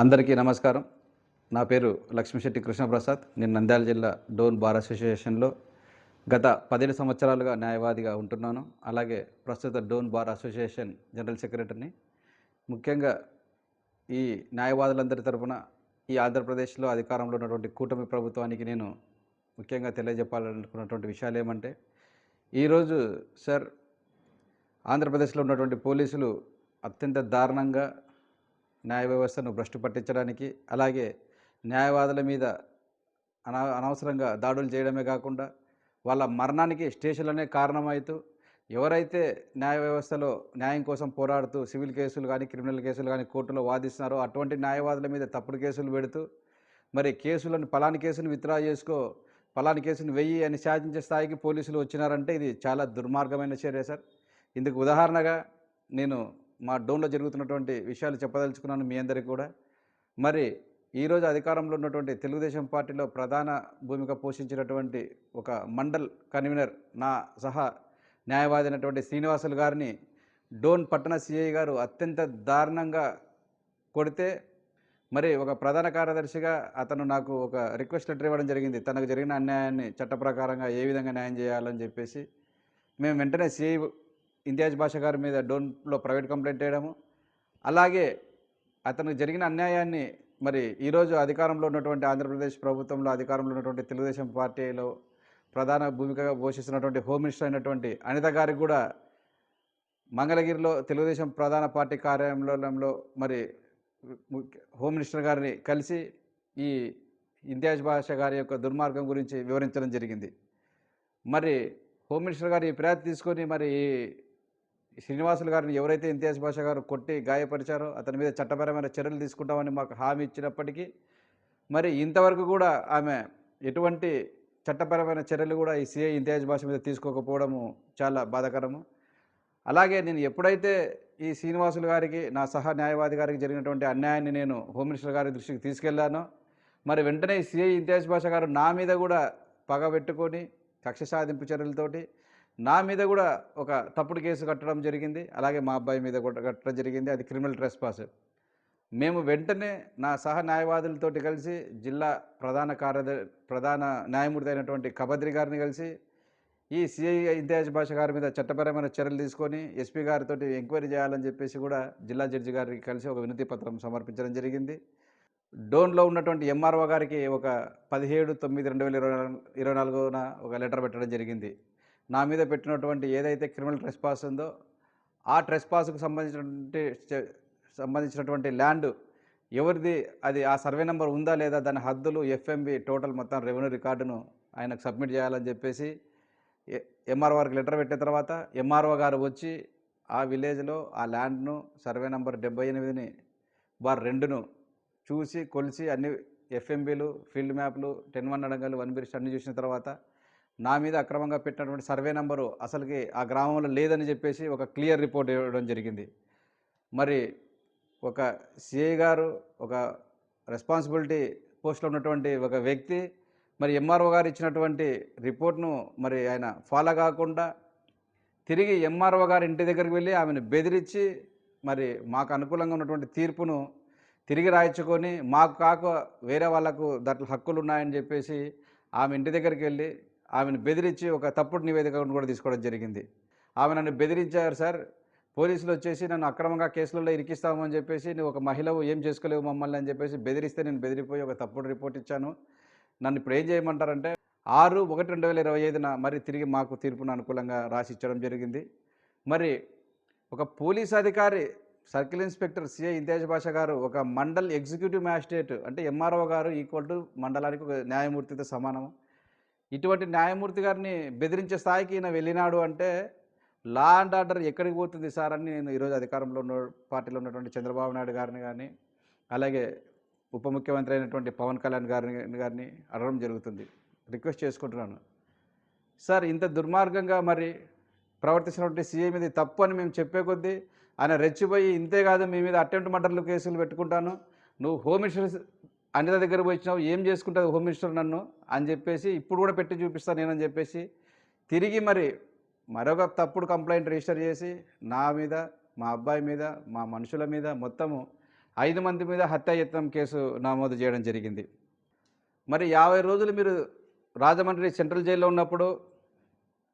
అందరికీ నమస్కారం. నా పేరు లక్ష్మీశెట్టి కృష్ణప్రసాద్. నేను నంద్యాల జిల్లా డోన్ బార్ అసోసియేషన్లో గత పదిహేను సంవత్సరాలుగా న్యాయవాదిగా ఉంటున్నాను. అలాగే ప్రస్తుత డోన్ బార్ అసోసియేషన్ జనరల్ సెక్రటరీని. ముఖ్యంగా ఈ న్యాయవాదులందరి తరపున ఈ ఆంధ్రప్రదేశ్లో అధికారంలో ఉన్నటువంటి కూటమి ప్రభుత్వానికి నేను ముఖ్యంగా తెలియజెప్పాలనుకున్నటువంటి విషయాలు ఏమంటే ఈరోజు సార్ ఆంధ్రప్రదేశ్లో ఉన్నటువంటి పోలీసులు అత్యంత దారుణంగా న్యాయ వ్యవస్థను భ్రష్టు పట్టించడానికి అలాగే న్యాయవాదుల మీద అనా అనవసరంగా దాడులు చేయడమే కాకుండా వాళ్ళ మరణానికి స్టేషన్లనే కారణమవుతూ ఎవరైతే న్యాయ వ్యవస్థలో న్యాయం కోసం పోరాడుతూ సివిల్ కేసులు కానీ క్రిమినల్ కేసులు కానీ కోర్టులో వాదిస్తున్నారో అటువంటి న్యాయవాదుల మీద తప్పుడు కేసులు పెడుతూ మరి కేసులను పలాని కేసును విత్డ్రా చేసుకో పలాని కేసును వెయ్యి అని శాసించే స్థాయికి పోలీసులు వచ్చినారంటే ఇది చాలా దుర్మార్గమైన చర్య సార్. ఇందుకు ఉదాహరణగా నేను మా డోన్లో జరుగుతున్నటువంటి విషయాలు చెప్పదలుచుకున్నాను మీ అందరికీ కూడా. మరి ఈరోజు అధికారంలో ఉన్నటువంటి తెలుగుదేశం పార్టీలో ప్రధాన భూమిక పోషించినటువంటి ఒక మండల్ కన్వీనర్ నా సహా న్యాయవాది అయినటువంటి శ్రీనివాసులు గారిని డోన్ పట్టణ సిఐ గారు అత్యంత దారుణంగా కొడితే మరి ఒక ప్రధాన కార్యదర్శిగా అతను నాకు ఒక రిక్వెస్ట్ లెటర్ ఇవ్వడం జరిగింది. తనకు జరిగిన అన్యాయాన్ని చట్ట ప్రకారంగా ఏ విధంగా న్యాయం చేయాలని చెప్పేసి మేము వెంటనే సిఐ ఇంతియాజ్ భాష గారి మీద డోన్లో ప్రైవేట్ కంప్లైంట్ చేయడము అలాగే అతనికి జరిగిన అన్యాయాన్ని మరి ఈరోజు అధికారంలో ఉన్నటువంటి ఆంధ్రప్రదేశ్ ప్రభుత్వంలో అధికారంలో ఉన్నటువంటి తెలుగుదేశం పార్టీలో ప్రధాన భూమికగా పోషిస్తున్నటువంటి హోమ్ మినిస్టర్ అయినటువంటి అనిత గారికి కూడా మంగళగిరిలో తెలుగుదేశం ప్రధాన పార్టీ కార్యాలయంలో మరి ముఖ్య- హోమ్ మినిస్టర్ గారిని కలిసి ఈ ఇంతియాజ్ భాష గారి యొక్క దుర్మార్గం గురించి వివరించడం జరిగింది. మరి హోమ్ మినిస్టర్ గారు ఈ ఫిర్యాదు తీసుకొని మరి శ్రీనివాసులు గారిని ఎవరైతే ఇంతియాజ్ భాష గారు కొట్టి గాయపరిచారో అతని మీద చట్టపరమైన చర్యలు తీసుకుంటామని మాకు హామీ ఇచ్చినప్పటికీ మరి ఇంతవరకు కూడా ఆమె ఎటువంటి చట్టపరమైన చర్యలు కూడా ఈ సిఐ ఇంతియాజ్ భాష మీద తీసుకోకపోవడము చాలా బాధాకరము. అలాగే నేను ఎప్పుడైతే ఈ శ్రీనివాసులు గారికి నా సహా న్యాయవాది గారికి జరిగినటువంటి అన్యాయాన్ని నేను హోమ్ మినిస్టర్ గారి దృష్టికి తీసుకెళ్ళానో మరి వెంటనే సిఐ ఇంతియాజ్ భాష గారు నా మీద కూడా పగ పెట్టుకొని కక్ష సాధింపు చర్యలతోటి నా మీద కూడా ఒక తప్పుడు కేసు కట్టడం జరిగింది. అలాగే మా అబ్బాయి మీద కూడా కట్టడం జరిగింది. అది క్రిమినల్ ట్రెస్ పాస్ మేము వెంటనే నా సహ న్యాయవాదులతోటి కలిసి జిల్లా ప్రధాన కార్యదర్శి ప్రధాన న్యాయమూర్తి అయినటువంటి కబద్రి గారిని కలిసి ఈ సిఐ ఇంతియాజ్ భాష గారి మీద చట్టపరమైన చర్యలు తీసుకొని ఎస్పీ గారితో ఎంక్వైరీ చేయాలని చెప్పేసి కూడా జిల్లా జడ్జి గారికి కలిసి ఒక వినతి పత్రం సమర్పించడం జరిగింది. డోన్లో ఉన్నటువంటి ఎంఆర్ఓ గారికి ఒక పదిహేడు తొమ్మిది రెండు వేల ఇరవై ఇరవై నాలుగున ఒక లెటర్ పెట్టడం జరిగింది. నా మీద పెట్టినటువంటి ఏదైతే క్రిమినల్ ట్రెస్ పాస్ ఉందో ఆ ట్రెస్ పాస్కు సంబంధించినటువంటి సంబంధించినటువంటి ల్యాండ్ ఎవరిది అది ఆ సర్వే నెంబర్ ఉందా లేదా దాని హద్దులు ఎఫ్ఎంబి టోటల్ మొత్తం రెవెన్యూ రికార్డును ఆయనకు సబ్మిట్ చేయాలని చెప్పేసి ఎంఆర్ఓ గారికి లెటర్ పెట్టిన తర్వాత ఎంఆర్ఓ గారు వచ్చి ఆ విలేజ్లో ఆ ల్యాండ్ను సర్వే నెంబర్ డెబ్బై ఎనిమిదిని బార్ రెండును చూసి కొలిసి అన్ని ఎఫ్ఎంబీలు ఫీల్డ్ మ్యాప్లు టెన్ వన్ అడగలు వన్ బిరిస్ట్ అన్ని చూసిన తర్వాత నా మీద అక్రమంగా పెట్టినటువంటి సర్వే నెంబరు అసలుకి ఆ గ్రామంలో లేదని చెప్పేసి ఒక క్లియర్ రిపోర్ట్ ఇవ్వడం జరిగింది. మరి ఒక సిఐ గారు ఒక రెస్పాన్సిబిలిటీ పోస్ట్లో ఉన్నటువంటి ఒక వ్యక్తి మరి ఎంఆర్ఓ గారు ఇచ్చినటువంటి రిపోర్ట్ను మరి ఆయన ఫాలో కాకుండా తిరిగి ఎంఆర్ఓ గారి ఇంటి దగ్గరికి వెళ్ళి ఆమెను బెదిరించి మరి మాకు అనుకూలంగా ఉన్నటువంటి తీర్పును తిరిగి రాయించుకొని మాకు కాక వేరే వాళ్ళకు దాంట్లో హక్కులు ఉన్నాయని చెప్పేసి ఆమె ఇంటి దగ్గరికి వెళ్ళి ఆమెను బెదిరించి ఒక తప్పుడు నివేదికను కూడా తీసుకోవడం జరిగింది. ఆమె నన్ను బెదిరించారు సార్. పోలీసులు వచ్చేసి నన్ను అక్రమంగా కేసులలో ఇరికిస్తామని చెప్పేసి నువ్వు ఒక మహిళవు ఏం చేసుకోలేవు మమ్మల్ని అని చెప్పేసి బెదిరిస్తే నేను బెదిరిపోయి ఒక తప్పుడు రిపోర్ట్ ఇచ్చాను. నన్ను ఇప్పుడు ఏం చేయమంటారంటే ఆరు ఒకటి రెండు వేల ఇరవై ఐదున మరి తిరిగి మాకు తీర్పును అనుకూలంగా రాసి ఇచ్చడం జరిగింది. మరి ఒక పోలీస్ అధికారి సర్కిల్ ఇన్స్పెక్టర్ సిఐ ఇంతేజ్ భాష గారు ఒక మండల్ ఎగ్జిక్యూటివ్ మ్యాజిస్ట్రేట్ అంటే ఎంఆర్ఓ గారు ఈక్వల్ టు మండలానికి ఒక న్యాయమూర్తితో సమానము. ఇటువంటి న్యాయమూర్తి గారిని బెదిరించే స్థాయికి ఈయన వెళ్ళినాడు అంటే లా అండ్ ఆర్డర్ ఎక్కడికి పోతుంది సార్ అని నేను ఈరోజు అధికారంలో ఉన్న పార్టీలో ఉన్నటువంటి చంద్రబాబు నాయుడు గారిని కానీ అలాగే ఉప ముఖ్యమంత్రి అయినటువంటి పవన్ కళ్యాణ్ గారిని గారిని అడగడం జరుగుతుంది. రిక్వెస్ట్ చేసుకుంటున్నాను. సార్ ఇంత దుర్మార్గంగా మరి ప్రవర్తిస్తున్నటువంటి సీఎం ఇది తప్పు అని మేము చెప్పే కొద్దీ ఆయన రెచ్చిపోయి ఇంతే కాదు మీ మీద అటెంప్ట్ మర్డర్లు కేసులు పెట్టుకుంటాను. నువ్వు హోమ్ మినిస్టర్ అనిత దగ్గర వచ్చినావు ఏం చేసుకుంటుంది హోమ్ మినిస్టర్ నన్ను అని చెప్పేసి ఇప్పుడు కూడా పెట్టి చూపిస్తాను నేనని చెప్పేసి తిరిగి మరి మరొక తప్పుడు కంప్లైంట్ రిజిస్టర్ చేసి నా మీద మా అబ్బాయి మీద మా మనుషుల మీద మొత్తము ఐదు మంది మీద హత్యాయత్నం కేసు నమోదు చేయడం జరిగింది. మరి యాభై రోజులు మీరు రాజమండ్రి సెంట్రల్ జైల్లో ఉన్నప్పుడు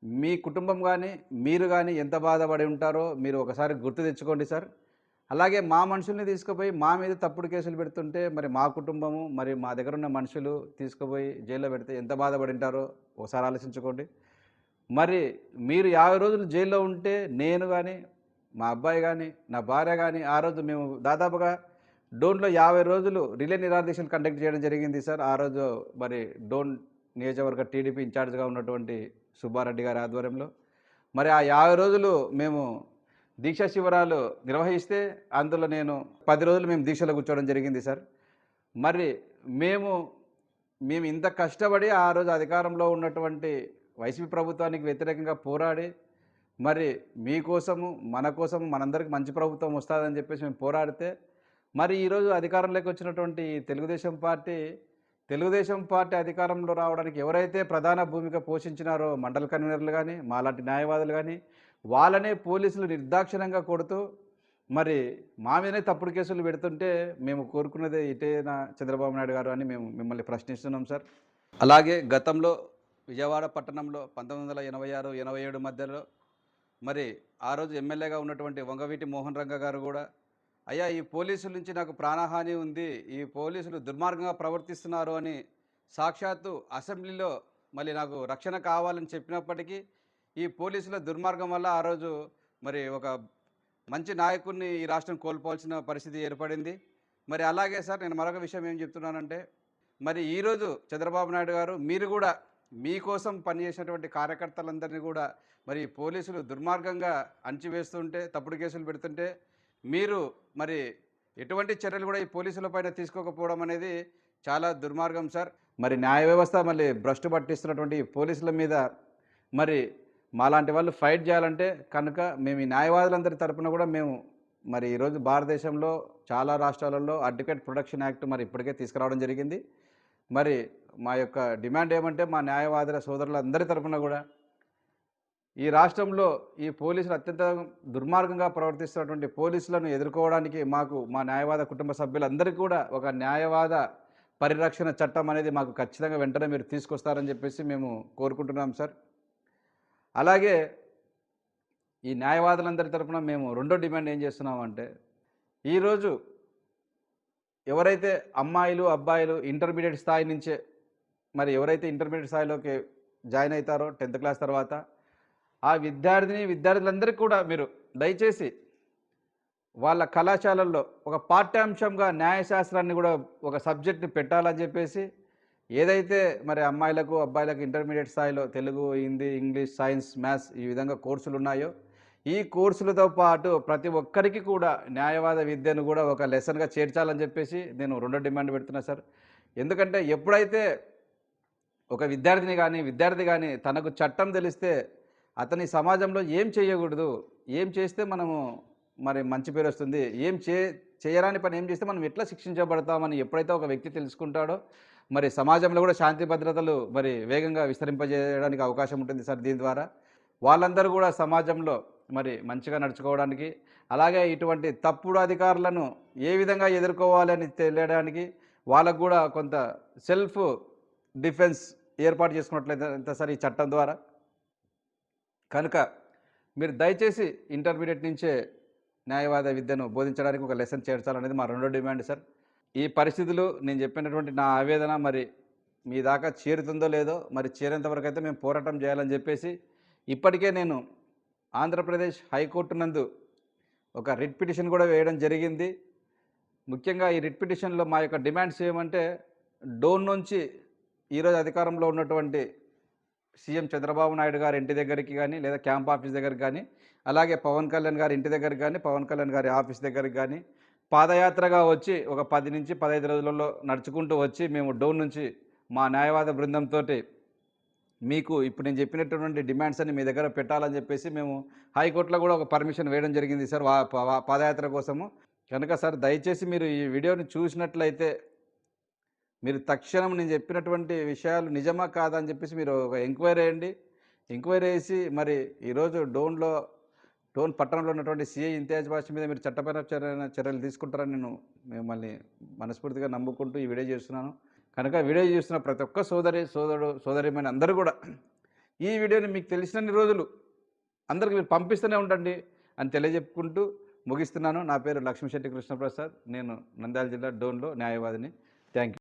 మీ కుటుంబం కానీ మీరు కానీ ఎంత బాధపడి ఉంటారో మీరు ఒకసారి గుర్తు తెచ్చుకోండి సార్. అలాగే మా మనుషుల్ని తీసుకుపోయి మా మీద తప్పుడు కేసులు పెడుతుంటే మరి మా కుటుంబము మరి మా దగ్గర ఉన్న మనుషులు తీసుకుపోయి జైల్లో పెడితే ఎంత బాధపడి ఉంటారో ఒకసారి ఆలోచించుకోండి. మరి మీరు యాభై రోజులు జైల్లో ఉంటే నేను కానీ మా అబ్బాయి కానీ నా భార్య కానీ ఆ రోజు మేము దాదాపుగా డోన్లో యాభై రోజులు రిలే నిరాదీక్షలు కండక్ట్ చేయడం జరిగింది సార్. ఆ రోజు మరి డోన్ నియోజకవర్గ టీడీపీ ఇన్ఛార్జ్గా ఉన్నటువంటి సుబ్బారెడ్డి గారి ఆధ్వర్యంలో. మరి ఆ యాభై రోజులు మేము దీక్షా శిబిరాలు నిర్వహిస్తే అందులో నేను పది రోజులు మేము దీక్షలో కూర్చోవడం జరిగింది సార్. మరి మేము మేము ఇంత కష్టపడి ఆ రోజు అధికారంలో ఉన్నటువంటి వైసీపీ ప్రభుత్వానికి వ్యతిరేకంగా పోరాడి మరి మీకోసము మన కోసం మనందరికి మంచి ప్రభుత్వం వస్తుందని చెప్పేసి మేము పోరాడితే మరి ఈరోజు అధికారంలోకి వచ్చినటువంటి తెలుగుదేశం పార్టీ తెలుగుదేశం పార్టీ అధికారంలో రావడానికి ఎవరైతే ప్రధాన భూమిక పోషించినారో మండల కన్వీనర్లు కానీ మాలాంటి న్యాయవాదులు కానీ వాళ్ళనే పోలీసులు నిర్దాక్షిణంగా కొడుతూ మరి మా మీదనే తప్పుడు కేసులు పెడుతుంటే మేము కోరుకున్నదే ఇటేనా చంద్రబాబు నాయుడు గారు అని మేము మిమ్మల్ని ప్రశ్నిస్తున్నాం సార్. అలాగే గతంలో విజయవాడ పట్టణంలో పంతొమ్మిది వందల ఎనభై ఆరు ఎనభై ఏడు మధ్యలో మరి ఆ రోజు ఎమ్మెల్యేగా ఉన్నటువంటి వంగవీటి మోహన్ రంగ గారు కూడా అయ్యా ఈ పోలీసుల నుంచి నాకు ప్రాణహాని ఉంది ఈ పోలీసులు దుర్మార్గంగా ప్రవర్తిస్తున్నారు అని సాక్షాత్తు అసెంబ్లీలో మళ్ళీ నాకు రక్షణ కావాలని చెప్పినప్పటికీ ఈ పోలీసుల దుర్మార్గం వల్ల ఆ రోజు మరి ఒక మంచి నాయకుడిని ఈ రాష్ట్రం కోల్పోవాల్సిన పరిస్థితి ఏర్పడింది. మరి అలాగే సార్ నేను మరొక విషయం ఏం చెప్తున్నానంటే మరి ఈరోజు చంద్రబాబు నాయుడు గారు మీరు కూడా మీకోసం పనిచేసినటువంటి కార్యకర్తలందరినీ కూడా మరి పోలీసులు దుర్మార్గంగా అణిచివేస్తుంటే తప్పుడు కేసులు పెడుతుంటే మీరు మరి ఎటువంటి చర్యలు కూడా ఈ పోలీసుల పైన తీసుకోకపోవడం అనేది చాలా దుర్మార్గం సార్. మరి న్యాయ వ్యవస్థ మళ్ళీ భ్రష్టు పట్టిస్తున్నటువంటి పోలీసుల మీద మరి మాలాంటి వాళ్ళు ఫైట్ చేయాలంటే కనుక మేము ఈ న్యాయవాదులందరి తరపున కూడా మేము మరి ఈరోజు భారతదేశంలో చాలా రాష్ట్రాలలో అడ్వకేట్ ప్రొడక్షన్ యాక్ట్ మరి ఇప్పటికే తీసుకురావడం జరిగింది. మరి మా యొక్క డిమాండ్ ఏమంటే మా న్యాయవాదుల సోదరులందరి తరపున కూడా ఈ రాష్ట్రంలో ఈ పోలీసులు అత్యంత దుర్మార్గంగా ప్రవర్తిస్తున్నటువంటి పోలీసులను ఎదుర్కోవడానికి మాకు మా న్యాయవాద కుటుంబ సభ్యులందరికీ కూడా ఒక న్యాయవాద పరిరక్షణ చట్టం అనేది మాకు ఖచ్చితంగా వెంటనే మీరు తీసుకొస్తారని చెప్పేసి మేము కోరుకుంటున్నాం సార్. అలాగే ఈ న్యాయవాదులందరి తరఫున మేము రెండో డిమాండ్ ఏం చేస్తున్నామంటే ఈరోజు ఎవరైతే అమ్మాయిలు అబ్బాయిలు ఇంటర్మీడియట్ స్థాయి నుంచే మరి ఎవరైతే ఇంటర్మీడియట్ స్థాయిలోకి జాయిన్ అవుతారో టెన్త్ క్లాస్ తర్వాత ఆ విద్యార్థిని విద్యార్థులందరికీ కూడా మీరు దయచేసి వాళ్ళ కళాశాలల్లో ఒక పాఠ్యాంశంగా న్యాయశాస్త్రాన్ని కూడా ఒక సబ్జెక్ట్ని పెట్టాలని చెప్పేసి ఏదైతే మరి అమ్మాయిలకు అబ్బాయిలకు ఇంటర్మీడియట్ స్థాయిలో Telugu Hindi English science maths ఈ విధంగా కోర్సులు ఉన్నాయో ఈ కోర్సులతో పాటు ప్రతి ఒక్కరికి కూడా న్యాయవాద విద్యను కూడా ఒక లెసన్గా చేర్చాలని చెప్పేసి నేను రెండో డిమాండ్ పెడుతున్నా సార్. ఎందుకంటే ఎప్పుడైతే ఒక విద్యార్థిని కానీ విద్యార్థి కానీ తనకు చట్టం తెలిస్తే అతని సమాజంలో ఏం చేయకూడదు ఏం చేస్తే మనము మరి మంచి పేరు వస్తుంది ఏం చే చేయరాని పని ఏం చేస్తే మనం ఎట్లా శిక్షించబడతామని ఎప్పుడైతే ఒక వ్యక్తి తెలుసుకుంటాడో మరి సమాజంలో కూడా శాంతి భద్రతలు మరి వేగంగా విస్తరింపజేయడానికి అవకాశం ఉంటుంది సార్ దీని ద్వారా. వాళ్ళందరూ కూడా సమాజంలో మరి మంచిగా నడుచుకోవడానికి అలాగే ఇటువంటి తప్పుడు అధికారులను ఏ విధంగా ఎదుర్కోవాలని తెలియడానికి వాళ్ళకు కూడా కొంత సెల్ఫ్ డిఫెన్స్ ఏర్పాటు చేసుకున్నట్లయితే సార్ ఈ చట్టం ద్వారా. కనుక మీరు దయచేసి ఇంటర్మీడియట్ నుంచే న్యాయవాద విద్యను బోధించడానికి ఒక లెసన్ చేర్చాలనేది మా రెండో డిమాండ్ సార్. ఈ పరిస్థితులు నేను చెప్పినటువంటి నా ఆవేదన మరి మీ దాకా చేరుతుందో లేదో మరి చేరేంతవరకు అయితే మేము పోరాటం చేయాలని చెప్పేసి ఇప్పటికే నేను ఆంధ్రప్రదేశ్ హైకోర్టు నందు ఒక రిట్ పిటిషన్ కూడా వేయడం జరిగింది. ముఖ్యంగా ఈ రిట్ పిటిషన్లో మా యొక్క డిమాండ్స్ ఏమంటే డోన్ నుంచి ఈరోజు అధికారంలో ఉన్నటువంటి సీఎం చంద్రబాబు నాయుడు గారి ఇంటి దగ్గరికి కానీ లేదా క్యాంప్ ఆఫీస్ దగ్గరికి కానీ అలాగే పవన్ కళ్యాణ్ గారి ఇంటి దగ్గరికి కానీ పవన్ కళ్యాణ్ గారి ఆఫీస్ దగ్గరికి కానీ పాదయాత్రగా వచ్చి ఒక పది నుంచి పదహైదు రోజులలో నడుచుకుంటూ వచ్చి మేము డోన్ నుంచి మా న్యాయవాద బృందంతో మీకు ఇప్పుడు నేను చెప్పినటువంటి డిమాండ్స్ అన్ని మీ దగ్గర పెట్టాలని చెప్పేసి మేము హైకోర్టులో కూడా ఒక పర్మిషన్ వేయడం జరిగింది సార్ పా- పాదయాత్ర కోసము. కనుక సార్ దయచేసి మీరు ఈ వీడియోని చూసినట్లయితే మీరు తక్షణం నేను చెప్పినటువంటి విషయాలు నిజమా కాదా అని చెప్పేసి మీరు ఒక ఎంక్వైరీ అయ్యండి ఎంక్వైరీ వేసి మరి ఈరోజు డోన్లో డోన్ పట్టణంలో ఉన్నటువంటి సిఐ ఇంతియాజ్ భాష మీద మీరు చట్టపరమైన చర్య- చర్యలు తీసుకుంటారని నేను మిమ్మల్ని మనస్ఫూర్తిగా నమ్ముకుంటూ ఈ వీడియో చేస్తున్నాను. కనుక వీడియో చూస్తున్న ప్రతి ఒక్క సోదరి సోదరుడు సోదరిమైన అందరూ కూడా ఈ వీడియోని మీకు తెలిసినన్ని రోజులు అందరికి మీరు పంపిస్తూనే ఉండండి అని తెలియజెప్పుకుంటూ ముగిస్తున్నాను. నా పేరు లక్ష్మీశెట్టి కృష్ణప్రసాద్. నేను నంద్యాల జిల్లా డోన్లో న్యాయవాదిని. Thank you